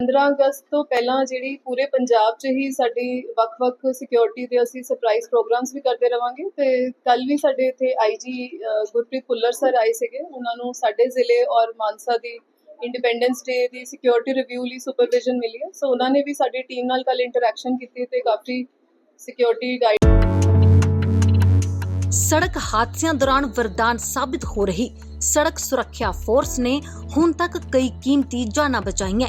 15 ਅਗਸਤ ਤੋਂ ਪਹਿਲਾਂ ਜਿਹੜੀ ਪੂਰੇ ਪੰਜਾਬ 'ਚ ਹੀ ਸਾਡੀ ਵੱਖ-ਵੱਖ ਸਿਕਿਉਰਿਟੀ ਦੇ ਅਸੀਂ ਸਰਪ੍ਰਾਈਜ਼ ਪ੍ਰੋਗਰਾਮਸ ਵੀ ਕਰਦੇ ਰਵਾਂਗੇ ਤੇ ਕੱਲ ਵੀ ਸਾਡੇ ਇੱਥੇ ਆਈਜੀ ਗੁਰਪ੍ਰੀਤ ਪੁੱਲਰ ਸਰ ਆਏ ਸੀਗੇ। ਉਹਨਾਂ ਨੂੰ ਸਾਡੇ ਜ਼ਿਲ੍ਹੇ ਔਰ ਮਾਨਸਾ ਦੀ ਇੰਡੀਪੈਂਡੈਂਸ ਡੇ ਦੀ ਸਿਕਿਉਰਿਟੀ ਰਿਵਿਊ ਲਈ ਸੁਪਰਵਿਜ਼ਨ ਮਿਲੀ ਹੈ। ਸੋ ਉਹਨਾਂ ਨੇ ਵੀ ਸਾਡੀ ਟੀਮ ਨਾਲ ਕੱਲ ਇੰਟਰੈਕਸ਼ਨ ਕੀਤੀ ਤੇ ਕਾਫੀ ਸਿਕਿਉਰਿਟੀ ਗਾਈਡ ਸੜਕ ਹਾਦਸਿਆਂ ਦੌਰਾਨ ਵਰਦਾਨ ਸਾਬਿਤ ਹੋ ਰਹੀ। ਸੜਕ ਸੁਰੱਖਿਆ ਫੋਰਸ ਨੇ ਹੁਣ ਤੱਕ ਕਈ ਕੀਮਤੀ ਜਾਨਾਂ ਬਚਾਈਆਂ।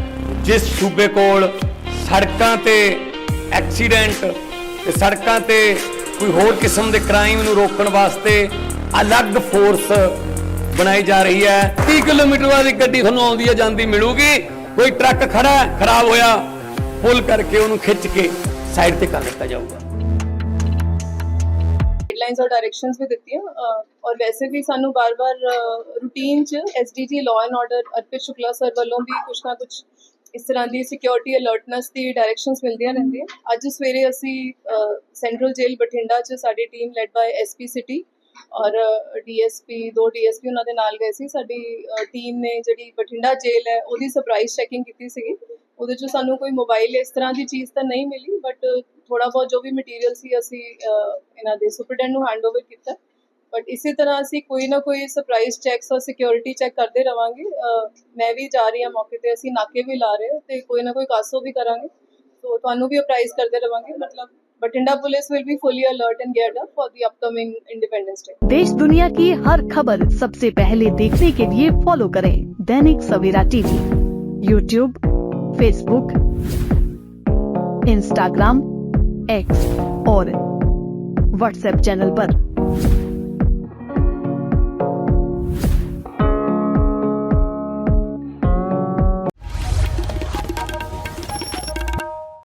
ਜਿਸ ਸੂਬੇ ਕੋਲ ਸੜਕਾਂ ਤੇ ਐਕਸੀਡੈਂਟ ਤੇ ਸੜਕਾਂ ਤੇ ਕੋਈ ਹੋਰ ਕਿਸਮ ਦੇ ਕ੍ਰਾਈਮ ਨੂੰ ਰੋਕਣ ਵਾਸਤੇ ਅਲੱਗ ਫੋਰਸ ਬਣਾਈ ਜਾ ਰਹੀ ਹੈ। 30 ਕਿਲੋਮੀਟਰ ਬਾਅਦ ਗੱਡੀ ਤੁਹਾਨੂੰ ਆਉਂਦੀ ਹੈ ਜਾਂਦੀ ਮਿਲੂਗੀ। ਕੋਈ ਟਰੱਕ ਖੜਾ ਖਰਾਬ ਹੋਇਆ ਪੁੱਲ ਕਰਕੇ ਉਹਨੂੰ ਖਿੱਚ ਕੇ ਸਾਈਡ ਤੇ ਕਰ ਦਿੱਤਾ ਜਾਊਗਾ। ਗਾਈਡਲਾਈਨਸ ਔਰ ਡਾਇਰੈਕਸ਼ਨਸ ਵੀ ਦਿੱਤੀਆਂ ਅਹ, ਔਰ ਵੈਸੇ ਵੀ ਸਾਨੂੰ ਬਾਰ-ਬਾਰ ਰੂਟੀਨ 'ਚ SDG law and order Arpit Shukla sir ਵੱਲੋਂ ਵੀ ਕੁਝ ਨਾ ਕੁਝ ਇਸ ਤਰ੍ਹਾਂ ਦੀ ਸਿਕਿਉਰਿਟੀ ਅਲਰਟਨੈਸ ਦੀ ਡਾਇਰੈਕਸ਼ਨਸ ਮਿਲਦੀਆਂ ਰਹਿੰਦੀਆਂ। ਅੱਜ ਸਵੇਰੇ ਅਸੀਂ ਸੈਂਟਰਲ ਜੇਲ੍ਹ ਬਠਿੰਡਾ 'ਚ ਸਾਡੀ team led by SP city ਔਰ ਡੀਐਸਪੀ ਦੋ ਡੀਐਸਪੀ ਉਹਨਾਂ ਦੇ ਨਾਲ ਗਏ ਸੀ। ਸਾਡੀ ਟੀਮ ਨੇ ਜਿਹੜੀ ਬਠਿੰਡਾ ਜੇਲ੍ਹ ਹੈ, ਉਹਦੀ ਸਰਪ੍ਰਾਈਜ਼ ਚੈਕਿੰਗ ਕੀਤੀ ਸੀਗੀ। ਉਹਦੇ 'ਚ ਸਾਨੂੰ ਕੋਈ ਮੋਬਾਈਲ ਇਸ ਤਰ੍ਹਾਂ ਦੀ ਚੀਜ਼ ਤਾਂ ਨਹੀਂ ਮਿਲੀ ਬਟ ਥੋੜਾ ਬਹੁਤ ਜੋ ਵੀ ਮਟੀਰੀਅਲ ਸੀ ਅਸੀਂ ਇਹਨਾਂ ਦੇ ਸੁਪਰਡੈਂਟ ਨੂੰ ਹੈਂਡਓਵਰ ਕੀਤਾ। ਬਟ ਇਸੇ ਤਰ੍ਹਾਂ ਅਸੀਂ ਕੋਈ ਨਾ ਕੋਈ ਸਰਪ੍ਰਾਈਜ਼ ਚੈੱਕਸ ਔਰ ਸਿਕਿਉਰਿਟੀ ਚੈੱਕ ਕਰਦੇ ਰਵਾਂਗੇ ਅਹ, ਮੈਂ ਵੀ ਜਾ ਰਹੀ ਹਾਂ ਮੌਕੇ ਤੇ ਅਸੀਂ ਨਾਕੇ ਵੀ ਲਾ ਰਹੇ ਹਾਂ ਤੇ ਕੋਈ ਨਾ ਕੋਈ ਕਾਸੋ ਵੀ ਕਰਾਂਗੇ ਸੋ ਤੁਹਾਨੂੰ ਵੀ ਅਪਰਾਈਜ਼ ਕਰਦੇ ਰਵਾਂਗੇ ਮਤਲਬ Bathinda police will be fully alert and geared up for the upcoming Independence Day. देश दुनिया की हर खबर सबसे पहले देखने के लिए फॉलो करें Dainik Savera TV YouTube Facebook Instagram X और व्हाट्सएप चैनल पर।